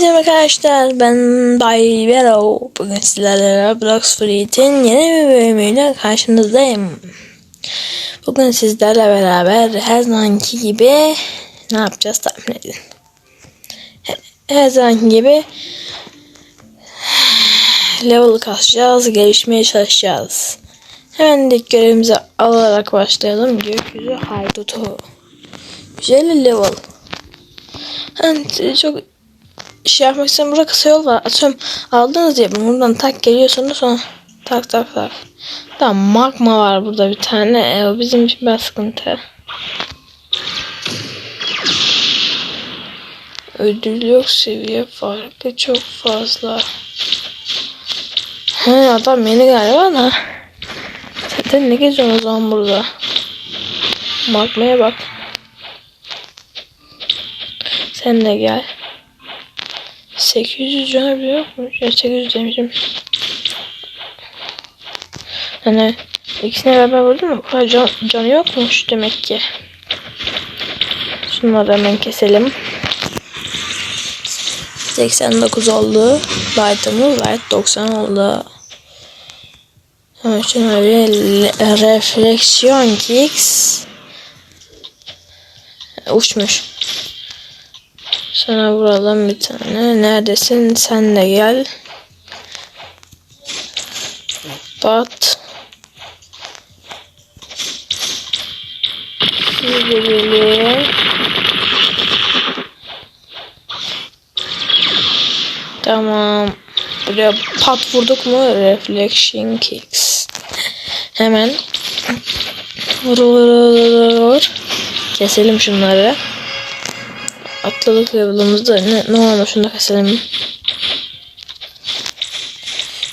Merhaba arkadaşlar ben Bay Vero. Bugün sizlerle Roblox Free'in yeni bir bölümüyle karşınızdayım. Bugün sizlerle beraber her zamanki gibi ne yapacağız tahmin edin. Her- zamanki gibi level kasacağız, gelişmeye çalışacağız. Hemen ilk görevimizi alarak başlayalım. Gökyüzü haydutu. Güzel level. Ben çok şey yapmak istiyorum. Burada kısa yol var. Atıyorum aldınız diye buradan tak geliyorsunuz sonra tak tak tak. Tamam magma var burada bir tane. E, o bizim için biraz sıkıntı. Ödül yok seviye farkı çok fazla. He adam yeni galiba da. Zaten ne geziyorsun o zaman burada? Magmaya bak. Sen de gel. 800 canı bile yokmuş. Ya 800 demişim. Hani ikisine beraber vurdum mu? Can, canı yokmuş demek ki. Şunları hemen keselim. 89 oldu. Light'ımız light 90 oldu. Hemen şöyle refleksiyon kicks. Uçmuş. Sana vuralım bir tane. Neredesin? Sen de gel. Bat. Siz de gelin. Tamam. Buraya pat vurduk mu? Reflection kicks. Hemen. Vur vur vur vur. Keselim şunları. Atladık level'ımızda ne, ne olmuş şunu da keselim.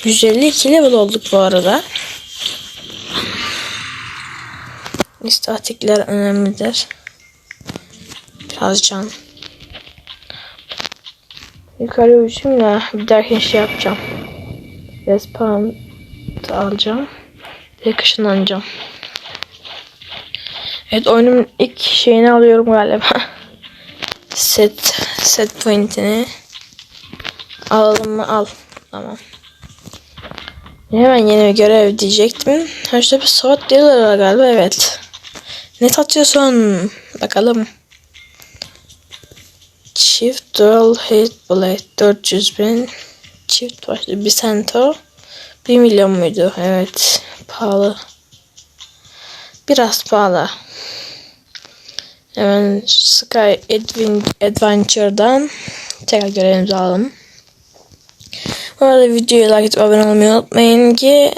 152 level olduk bu arada. İstatikler önemlidir. Biraz can. Yukarı uçayım da dahaki şey yapacağım. Respawn alacağım. Direkt ışınlanacağım. Evet oyunun ilk şeyini alıyorum galiba. set set pointini alalım mı? Al. Tamam. Hemen yeni bir görev diyecektim. Şurada bir saat diyorlar galiba evet. Ne satıyorsun? Bakalım. Çift dual hit blade 400 bin. Çift başlı bir cento. 1 milyon muydu? Evet pahalı. Biraz pahalı Hemen Sky Advin Adventure'dan tekrar görevimizi alalım. Bu arada videoyu like edip abone olmayı unutmayın ki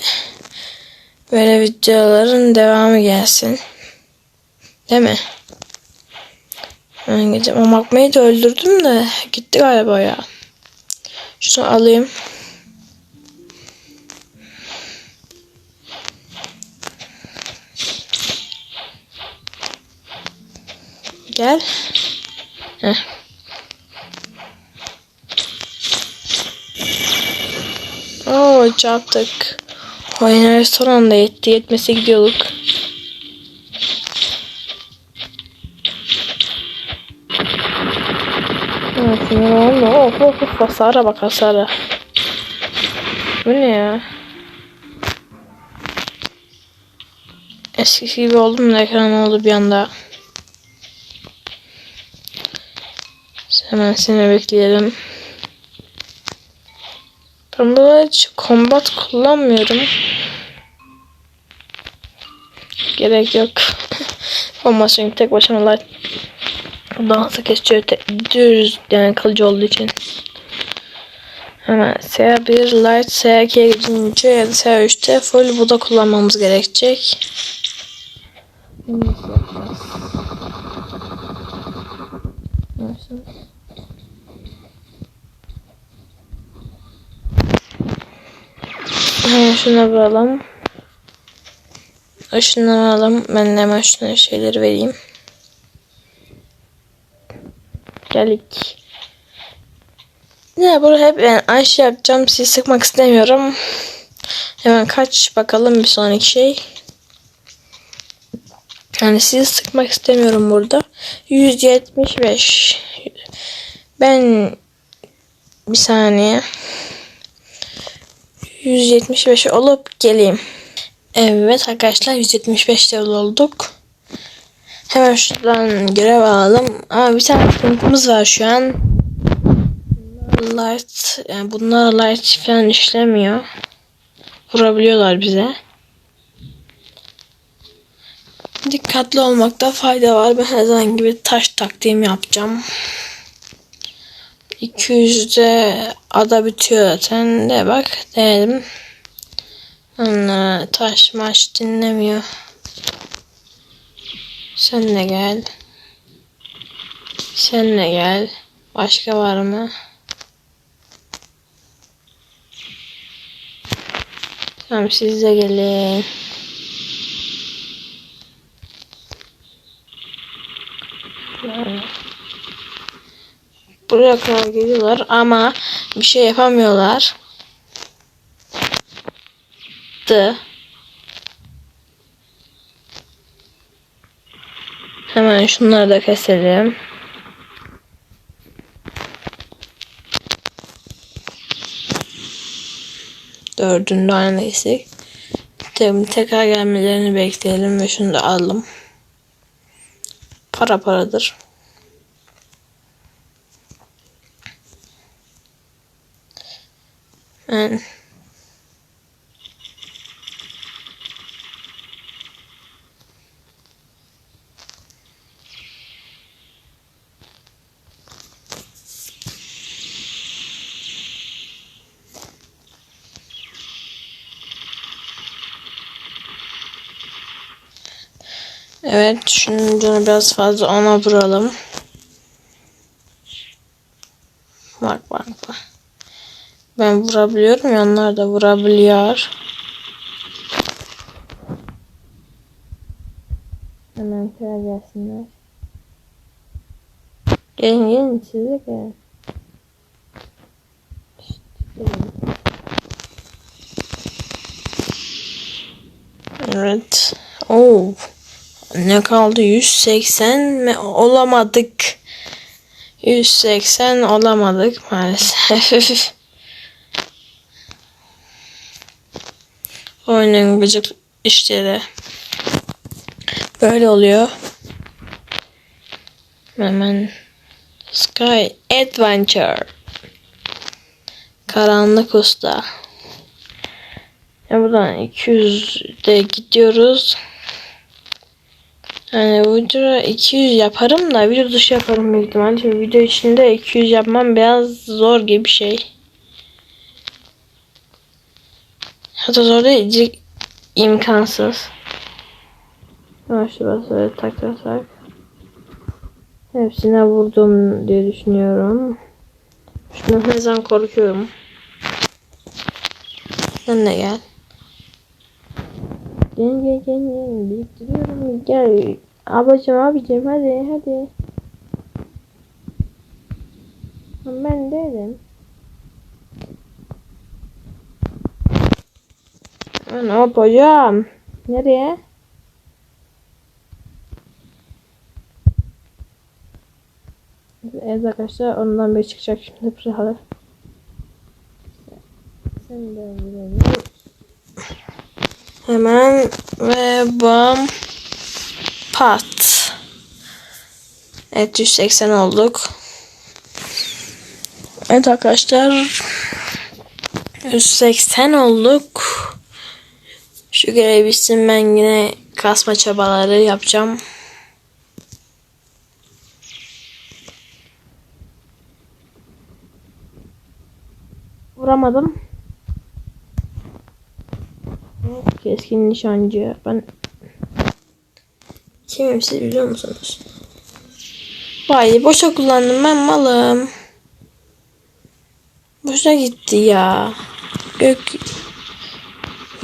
böyle videoların devamı gelsin. Değil mi? Ben gideceğim. O makmayı da öldürdüm de gitti galiba ya. Şunu alayım. Heh. Oo çarptık. Oyun restoranda yetti. Yetmese gidiyorduk. Evet, ne oldu? Of of of hasara bak hasara. Bu ne ya? Eskisi gibi oldum da ekran oldu bir anda. Hemen seni bekleyelim. Ben burada hiç combat kullanmıyorum. Gerek yok. Olmaz çünkü tek başıma light dansı kesiyor. Düz yani kalıcı olduğu için. Hemen S1 light S2'ye gidince ya da S3'te full bu da kullanmamız gerekecek. Nasıl yapacağız? Nasıl? Hemen şuna vuralım. Işınlanalım. Ben de hemen şuna şeyleri vereyim. Geldik. Ya bunu hep yani aynı şey yapacağım. Sizi sıkmak istemiyorum. Hemen kaç bakalım bir sonraki şey. Yani sizi sıkmak istemiyorum burada. 175. Ben Bir saniye. 175 olup geleyim. Evet arkadaşlar 175 level olduk. Hemen şuradan görev alalım. Ama bir tane sıkıntımız var şu an. Light, yani bunlar light falan işlemiyor. Vurabiliyorlar bize. Dikkatli olmakta fayda var. Ben her zaman gibi taş taktiğimi yapacağım. 200'de ada bitiyor zaten de bak denedim. Onlar taş maç dinlemiyor. Sen de gel. Sen de gel. Başka var mı? Tamam siz de gelin. Buraya kadar geliyorlar ama bir şey yapamıyorlar. D. Hemen şunları da keselim. Dördünü de aynı kestik. Tabii tekrar gelmelerini bekleyelim ve şunu da alalım. Para paradır. Evet, şunun biraz fazla ona vuralım. Bak bak bak. Ben vurabiliyorum ya onlar da vurabiliyor. Hemen kıra gelsinler. Gelin gelin siz de gelin. Evet. Oo. Ne kaldı? 180 mi? Olamadık. 180 olamadık maalesef. Oyunun gıcık işleri. Böyle oluyor. Hemen Sky Adventure. Karanlık Usta. Ya buradan 200'de gidiyoruz. Yani video 200 yaparım da video dışı yaparım büyük ihtimalle. Şimdi video içinde 200 yapmam biraz zor gibi bir şey. Hatta zor değil, imkansız. Ama şurası böyle tak tak tak. Hepsine vurdum diye düşünüyorum. Her zaman korkuyorum. Sen de gel. Gel gel gel gel. Biriktiriyorum. Gel. Abacım abicim hadi hadi. Ben dedim. Ne yapacağım? Nereye? Evet arkadaşlar ondan bir çıkacak şimdi vuralım. Hemen ve bam pat. Evet 180 olduk. Evet arkadaşlar 180 olduk. Şu görev bitsin ben yine kasma çabaları yapacağım. Vuramadım. Keskin nişancı. Ben kimim siz biliyor musunuz? Vay boşa kullandım ben malım. Boşa gitti ya. Gök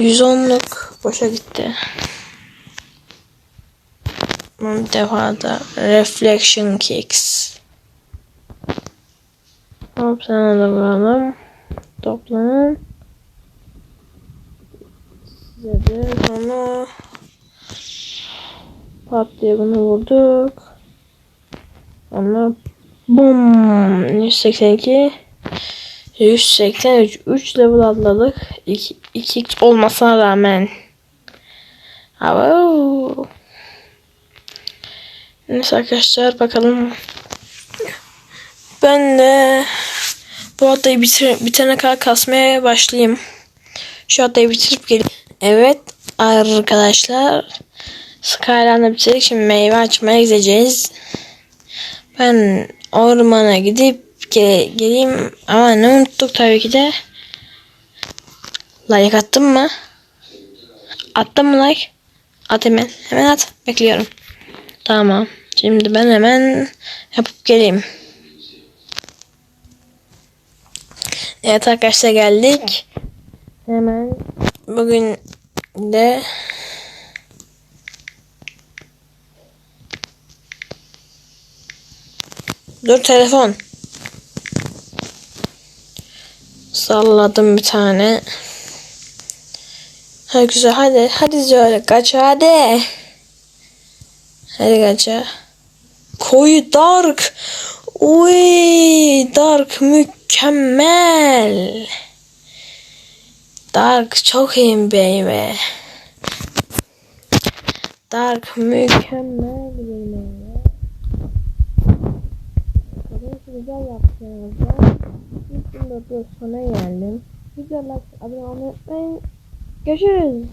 110'luk boşa gitti. Bir defa da reflection kicks. Hop sana da vuralım. Toplanın. Size de sonra pat diye bunu vurduk. Sonra bum 182 183 3 level atladık. 2 2 olmasına rağmen. Abo. Neyse arkadaşlar bakalım. Ben de bu haftayı bitir, bitene kadar kasmaya başlayayım. Şu haftayı bitirip geleyim. Evet arkadaşlar. Skyline'ı bitirdik. Şimdi meyve açmaya gideceğiz. Ben ormana gidip ge- geleyim. Ama ne unuttuk tabii ki de. Like attın mı? Attın mı like? At hemen. Hemen at. Bekliyorum. Tamam. Şimdi ben hemen yapıp geleyim. Evet arkadaşlar geldik. Hemen bugün de Dur telefon. Salladım bir tane. Ha güzel hadi hadi Zöyle kaç hadi. Hadi kaç Koyu dark. Uy dark mükemmel. Dark çok iyi baby. Dark mükemmel bir meyve. Güzel yaptınız. Ben 124 sona geldim. Like abone olmayı unutmayın. Görüşürüz.